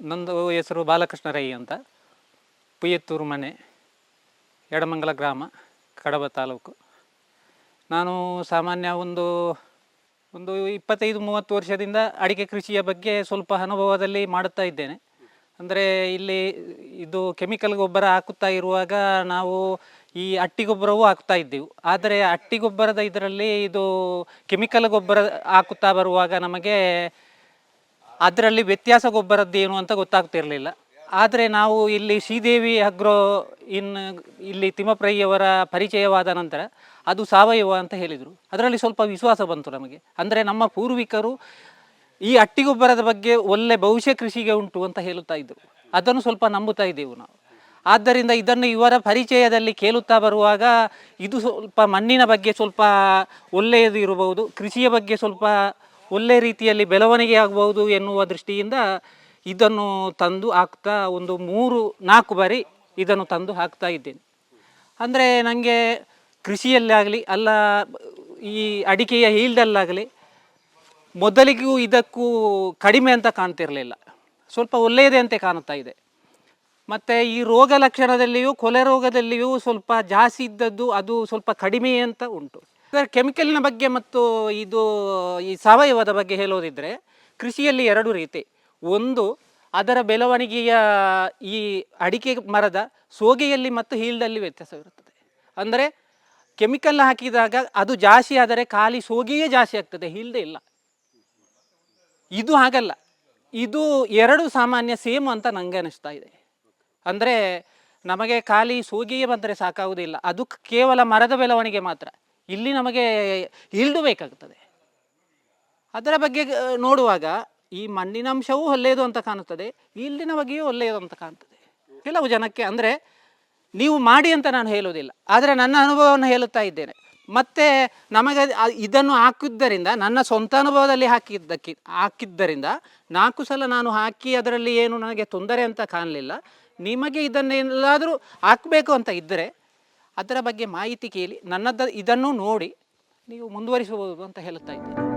ನಂದು ಹೆಸರು ಬಾಲಕೃಷ್ಣ ರೈ ಅಂತ. ಪುಯ್ಯತ್ತೂರು ಮನೆ ಎಡಮಂಗಲ ಗ್ರಾಮ, ಕಡಬ ತಾಲೂಕು. ನಾನು ಸಾಮಾನ್ಯ ಒಂದು ಒಂದು ಇಪ್ಪತ್ತೈದು, ಮೂವತ್ತು ವರ್ಷದಿಂದ ಅಡಿಕೆ ಕೃಷಿಯ ಬಗ್ಗೆ ಸ್ವಲ್ಪ ಅನುಭವದಲ್ಲಿ ಮಾಡುತ್ತಾ ಇದ್ದೇನೆ. ಅಂದರೆ ಇಲ್ಲಿ ಇದು ಕೆಮಿಕಲ್ ಗೊಬ್ಬರ ಹಾಕುತ್ತಾ ಇರುವಾಗ ನಾವು ಈ ಅಟ್ಟಿ ಗೊಬ್ಬರವೂ ಹಾಕ್ತಾ ಇದ್ದೆವು. ಆದರೆ ಅಟ್ಟಿ ಗೊಬ್ಬರದ ಇದರಲ್ಲಿ ಇದು ಕೆಮಿಕಲ್ ಗೊಬ್ಬರ ಹಾಕುತ್ತಾ ಬರುವಾಗ ನಮಗೆ ಅದರಲ್ಲಿ ವ್ಯತ್ಯಾಸ ಗೊಬ್ಬರದ್ದು ಏನು ಅಂತ ಗೊತ್ತಾಗ್ತಿರಲಿಲ್ಲ. ಆದರೆ ನಾವು ಇಲ್ಲಿ ಶ್ರೀದೇವಿ ಅಗ್ರೋ ಇನ್ ಇಲ್ಲಿ ತಿಮ್ಮಪ್ರಯ್ಯವರ ಪರಿಚಯವಾದ ನಂತರ ಅದು ಸಾವಯವ ಅಂತ ಹೇಳಿದರು. ಅದರಲ್ಲಿ ಸ್ವಲ್ಪ ವಿಶ್ವಾಸ ಬಂತು ನಮಗೆ. ಅಂದರೆ ನಮ್ಮ ಪೂರ್ವಿಕರು ಈ ಅಟ್ಟಿಗೊಬ್ಬರದ ಬಗ್ಗೆ ಒಳ್ಳೆ ಭವಿಷ್ಯ ಕೃಷಿಗೆ ಉಂಟು ಅಂತ ಹೇಳುತ್ತಾ ಇದ್ದರು ಅದನ್ನು ಸ್ವಲ್ಪ ನಂಬುತ್ತಾ ಇದ್ದೆವು ನಾವು. ಆದ್ದರಿಂದ ಇದನ್ನು ಇವರ ಪರಿಚಯದಲ್ಲಿ ಕೇಳುತ್ತಾ ಬರುವಾಗ ಇದು ಸ್ವಲ್ಪ ಮಣ್ಣಿನ ಬಗ್ಗೆ ಸ್ವಲ್ಪ ಒಳ್ಳೆಯದು ಇರಬಹುದು, ಕೃಷಿಯ ಬಗ್ಗೆ ಸ್ವಲ್ಪ ಒಳ್ಳೆ ರೀತಿಯಲ್ಲಿ ಬೆಳವಣಿಗೆ ಆಗಬಹುದು ಎನ್ನುವ ದೃಷ್ಟಿಯಿಂದ ಇದನ್ನು ತಂದು ಹಾಕ್ತಾ ಒಂದು ಮೂರು, ನಾಲ್ಕು ಬಾರಿ ಇದನ್ನು ತಂದು ಹಾಕ್ತಾ ಇದ್ದೇನೆ. ಅಂದರೆ ನನಗೆ ಕೃಷಿಯಲ್ಲಾಗಲಿ, ಅಲ್ಲ ಈ ಅಡಿಕೆಯ ಹೀಲ್ಡಲ್ಲಾಗಲಿ ಮೊದಲಿಗೂ ಇದಕ್ಕೂ ಕಡಿಮೆ ಅಂತ ಕಾಣ್ತಿರಲಿಲ್ಲ. ಸ್ವಲ್ಪ ಒಳ್ಳೆಯದೇ ಅಂತ ಕಾಣುತ್ತಾ ಇದೆ. ಮತ್ತು ಈ ರೋಗ ಲಕ್ಷಣದಲ್ಲಿಯೂ, ಕೊಲೆ ರೋಗದಲ್ಲಿಯೂ ಸ್ವಲ್ಪ ಜಾಸ್ತಿ ಇದ್ದದ್ದು ಅದು ಸ್ವಲ್ಪ ಕಡಿಮೆ ಅಂತ ಉಂಟು. ಅದರ ಕೆಮಿಕಲ್ನ ಬಗ್ಗೆ ಮತ್ತು ಇದು, ಈ ಸಾವಯವದ ಬಗ್ಗೆ ಹೇಳೋದಿದ್ರೆ, ಕೃಷಿಯಲ್ಲಿ ಎರಡು ರೀತಿ. ಒಂದು, ಅದರ ಬೆಳವಣಿಗೆಯ ಈ ಅಡಿಕೆ ಮರದ ಸೋಗೆಯಲ್ಲಿ ಮತ್ತು ಹೀಲ್ದಲ್ಲಿ ವ್ಯತ್ಯಾಸವಿರುತ್ತದೆ ಅಂದರೆ ಕೆಮಿಕಲ್ ಹಾಕಿದಾಗ ಅದು ಜಾಸ್ತಿ ಆದರೆ ಖಾಲಿ ಸೋಗೆಯೇ ಜಾಸ್ತಿ ಆಗ್ತದೆ, ಹೀಲ್ದೇ ಇಲ್ಲ. ಇದು ಹಾಗಲ್ಲ. ಇದು ಎರಡು ಸಾಮಾನ್ಯ ಸೇಮ್ ಅಂತ ನನಗೆ ಅನಿಸ್ತಾ ಇದೆ. ಅಂದರೆ, ನಮಗೆ ಖಾಲಿ ಸೋಗಿಯೇ ಬಂದರೆ ಸಾಕಾಗುವುದಿಲ್ಲ. ಅದು ಕೇವಲ ಮರದ ಬೆಳವಣಿಗೆ ಮಾತ್ರ. ಇಲ್ಲಿ ನಮಗೆ ಬೇಕಾಗ್ತದೆ. ಅದರ ಬಗ್ಗೆ ನೋಡುವಾಗ ಈ ಮಣ್ಣಿನ ಅಂಶವೂ ಒಳ್ಳೆಯದು ಅಂತ ಕಾಣುತ್ತದೆ, ಇಲ್ಲಿನ ಬಗ್ಗೆಯೂ ಒಳ್ಳೆಯದು ಅಂತ ಕಾಣ್ತದೆ ಕೆಲವು ಜನಕ್ಕೆ ಅಂದರೆ ನೀವು ಮಾಡಿ ಅಂತ ನಾನು ಹೇಳುವುದಿಲ್ಲ, ಆದರೆ ನನ್ನ ಅನುಭವವನ್ನು ಹೇಳುತ್ತಾ ಇದ್ದೇನೆ. ಮತ್ತು ನಮಗೆ ಇದನ್ನು ಹಾಕಿದ್ದರಿಂದ, ನನ್ನ ಸ್ವಂತ ಅನುಭವದಲ್ಲಿ ಹಾಕಿದ್ದಕ್ಕೆ, ಹಾಕಿದ್ದರಿಂದ ನಾಲ್ಕು ಸಲ ನಾನು ಹಾಕಿ ಅದರಲ್ಲಿ ಏನು ನನಗೆ ತೊಂದರೆ ಅಂತ ಕಾಣಲಿಲ್ಲ. ನಿಮಗೆ ಇದನ್ನೆಲ್ಲಾದರೂ ಹಾಕಬೇಕು ಅಂತ ಇದ್ದರೆ ಅದರ ಬಗ್ಗೆ ಮಾಹಿತಿ ಕೇಳಿ ನನ್ನದ ಇದನ್ನು ನೋಡಿ ನೀವು ಮುಂದುವರಿಸಬಹುದು ಅಂತ ಹೇಳುತ್ತಾ ಇದ್ದೇನೆ.